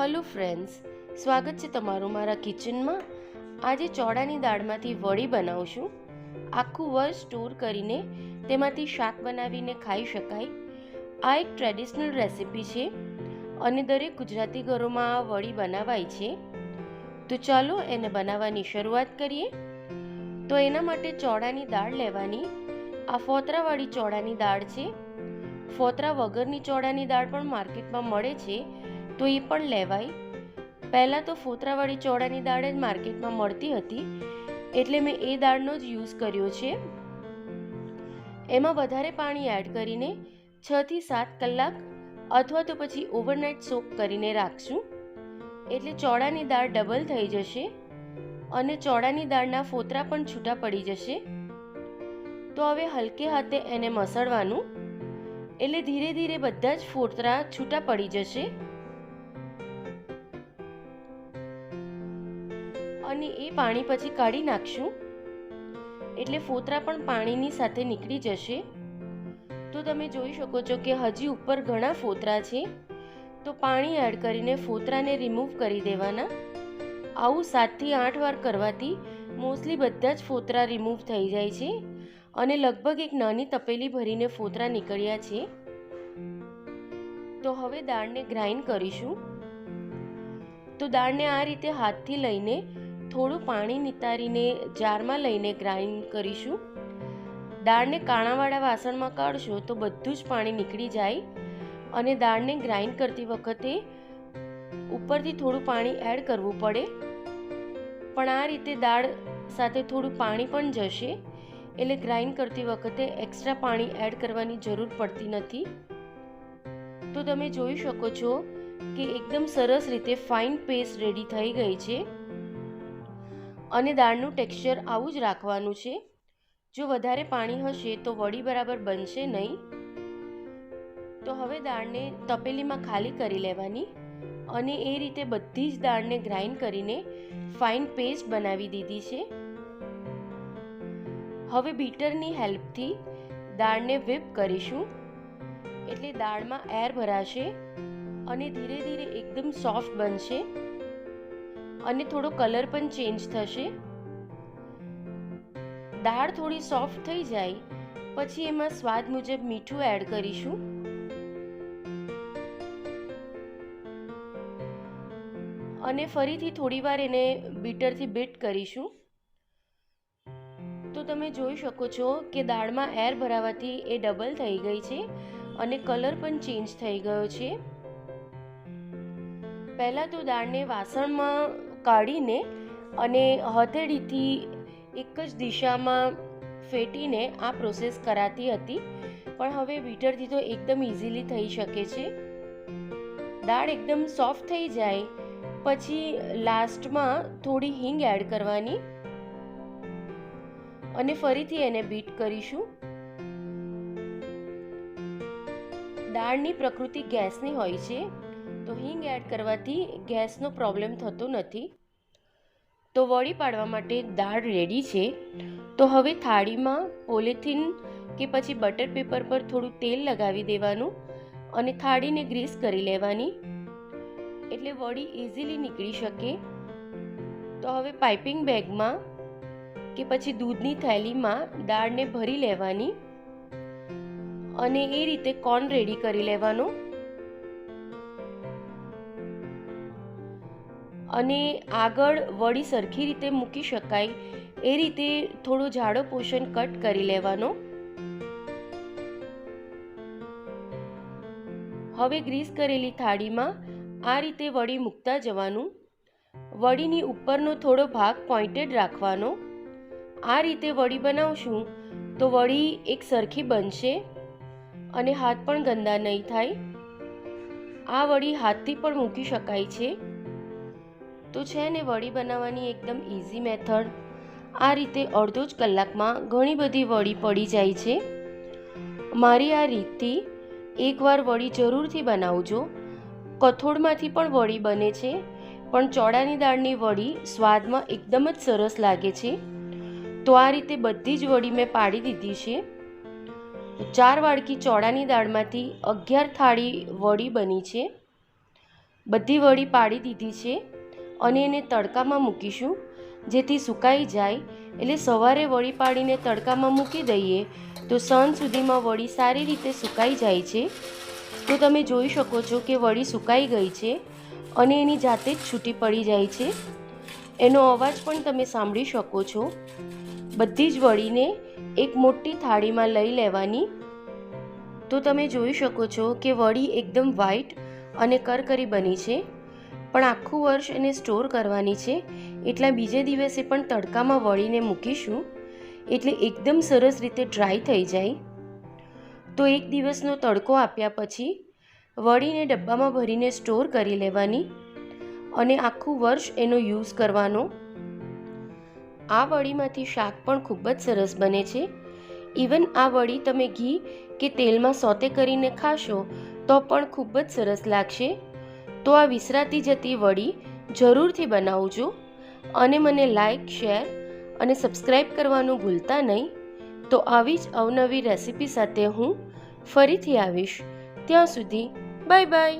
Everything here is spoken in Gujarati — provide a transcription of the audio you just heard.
હલો ફ્રેન્ડ્સ, સ્વાગત છે તમારું મારા કિચનમાં. આજે ચોળાની દાળમાંથી વડી બનાવશું. આખું વર્ષ સ્ટોર કરીને તેમાંથી શાક બનાવીને ખાઈ શકાય. આ એક ટ્રેડિશનલ રેસિપી છે અને દરેક ગુજરાતી ઘરોમાં આ વડી બનાવાય છે. તો ચાલો એને બનાવવાની શરૂઆત કરીએ. તો એના માટે ચોળાની દાળ લેવાની. આ ફોતરાવાળી ચોળાની દાળ છે. ફોતરા વગરની ચોળાની દાળ પણ માર્કેટમાં મળે છે. તો એ પણ લેવાય. પહેલાં તો ફોતરાવાળી ચોળાની દાળ જ માર્કેટમાં મળતી હતી, એટલે મેં એ દાળનો જ યુઝ કર્યો છે. એમાં વધારે પાણી એડ કરીને છથી સાત કલાક અથવા તો પછી ઓવરનાઇટ સોક કરીને રાખશું. એટલે ચોળાની દાળ ડબલ થઈ જશે અને ચોળાની દાળના ફોતરા પણ છૂટા પડી જશે. તો હવે હલકે હાથે એને મસળવાનું. એટલે ધીરે ધીરે બધા જ ફોતરા છૂટા પડી જશે. અને એ પાણી પછી કાઢી નાખશું. એટલે ફોતરા પણ પાણીની સાથે નીકળી જશે. તો તમે જોઈ શકો છો કે હજી ઉપર ઘણા ફોતરા છે. તો પાણી એડ કરીને ફોતરાને રિમૂવ કરી દેવાના. આવું સાતથી આઠ વાર કરવાથી મોસ્ટલી બધા જ ફોતરા રિમૂવ થઈ જાય છે અને લગભગ એક નાની તપેલી ભરીને ફોતરા નીકળ્યા છે. તો હવે દાળને ગ્રાઇન્ડ કરીશું. તો દાળને આ રીતે હાથથી લઈને થોડું પાણી નિતારીને જારમાં લઈને ગ્રાઇન્ડ કરીશું. દાળને કાણાવાળા વાસણમાં કાઢશો તો બધું જ પાણી નીકળી જાય અને દાળને ગ્રાઇન્ડ કરતી વખતે ઉપરથી થોડું પાણી એડ કરવું પડે. પણ આ રીતે દાળ સાથે થોડું પાણી પણ જશે, એટલે ગ્રાઇન્ડ કરતી વખતે એક્સ્ટ્રા પાણી એડ કરવાની જરૂર પડતી નથી. તો તમે જોઈ શકો છો કે એકદમ સરસ રીતે ફાઇન પેસ્ટ રેડી થઈ ગઈ છે. અને દાળનું ટેક્સચર આવું જ રાખવાનું છે. જો વધારે પાણી હશે તો વડી બરાબર બનશે નહીં. તો હવે દાળને તપેલીમાં ખાલી કરી લેવાની અને એ રીતે બધી જ દાળને ગ્રાઇન્ડ કરીને ફાઇન પેસ્ટ બનાવી દીધી છે. હવે બીટરની હેલ્પથી દાળને વિપ કરીશું. એટલે દાળમાં એર ભરાશે અને ધીરે ધીરે એકદમ સોફ્ટ બનશે. અને થોડો કલર પણ ચેન્જ થશે. દાળ થોડી સોફ્ટ થઈ જાય, પછી એમાં સ્વાદ મુજબ મીઠું એડ કરીશું. અને ફરીથી થોડીવાર એને બીટરથી બીટ કરીશું. તો તમે જોઈ શકો છો કે દાળમાં એર ભરાવાથી એ ડબલ થઈ ગઈ છે અને કલર પણ ચેન્જ થઈ ગયો છે. પહેલાં તો દાળને વાસણમાં કાઢીને અને હથેળીથી એક જ દિશામાં ફેટીને આ પ્રોસેસ કરાતી હતી. પણ હવે બીટરથી તો એકદમ ઇઝીલી થઈ શકે છે. દાળ એકદમ સોફ્ટ થઈ જાય. પછી લાસ્ટમાં થોડી હિંગ એડ કરવાની. અને ફરીથી એને બીટ કરીશું. દાળની પ્રકૃતિ ગેસની હોય છે. તો હિંગ એડ કરવાથી ગેસનો પ્રોબ્લેમ થતો નથી. તો વળી પાડવા માટે દાળ રેડી છે. તો હવે થાળીમાં પોલિથીન કે પછી બટર પેપર પર થોડું તેલ લગાવી દેવાનું અને થાળીને ગ્રીસ કરી લેવાની. એટલે વડી ઇઝીલી નીકળી શકે. તો હવે પાઇપિંગ બેગમાં કે પછી દૂધની થેલીમાં દાળને ભરી લેવાની અને એ રીતે કોર્ન રેડી કરી લેવાનો. અને આગળ વડી સરખી રીતે મૂકી શકાય એ રીતે થોડો જાડો પોષણ કટ કરી લેવાનો. હવે ગ્રીસ કરેલી થાળીમાં આ રીતે વડી મૂકતા જવાનું. વડીની ઉપરનો થોડો ભાગ પોઈન્ટેડ રાખવાનો. આ રીતે વડી બનાવશું તો વડી એક સરખી બનશે અને હાથ પણ ગંદા નહીં થાય. આ વડી હાથથી પણ મૂકી શકાય છે. તો છે ને વડી બનાવવાની એકદમ ઇઝી મેથડ આ રીતે અડધો જ કલાકમાં ઘણી બધી વડી પડી જાય છે. મારી આ રીતથી એકવાર વડી જરૂરથી બનાવજો. કઠોળમાંથી પણ વડી બને છે, પણ ચોળાની દાળની વડી સ્વાદમાં એકદમ જ સરસ લાગે છે. તો આ રીતે બધી જ વડી મેં પાડી દીધી છે. ચાર વાડકી ચોળાની દાળમાંથી અગિયાર થાળી વડી બની છે. બધી વડી પાડી દીધી છે. અને એને તડકામાં મૂકીશું. જેથી સુકાઈ જાય, એટલે સવારે વળી પાડીને તડકામાં મૂકી દઈએ, તો સાંજ સુધીમાં વડી સારી રીતે સુકાઈ જાય છે. તો તમે જોઈ શકો છો કે વડી સુકાઈ ગઈ છે અને એની જાતે જ છૂટી પડી જાય છે. એનો અવાજ પણ તમે સાંભળી શકો છો. બધી જ વળીને એક મોટી થાળીમાં લઈ લેવાની. તો તમે જોઈ શકો છો કે વળી એકદમ વ્હાઈટ અને કરકરી બની છે. પણ આખું વર્ષ એને સ્ટોર કરવાની છે. એટલા બીજે દિવસે પણ તડકામાં વળીને મૂકીશું. એટલે એકદમ સરસ રીતે ડ્રાય થઈ જાય. તો એક દિવસનો તડકો આપ્યા પછી વળીને ડબ્બામાં ભરીને સ્ટોર કરી લેવાની અને આખું વર્ષ એનો યુઝ કરવાનો. આ વડીમાંથી શાક પણ ખૂબ જ સરસ બને છે. ઇવન આ વડી તમે ઘી કે તેલમાં સોતે કરીને ખાશો તો પણ ખૂબ જ સરસ લાગશે. તો આ વિસરાતી જતી વડી જરૂરથી બનાવજો અને મને લાઈક શેર અને સબસ્ક્રાઈબ કરવાનું ભૂલતા નહીં. તો આવી જ અવનવી રેસિપી સાથે હું ફરીથી આવીશ. ત્યાં સુધી બાય બાય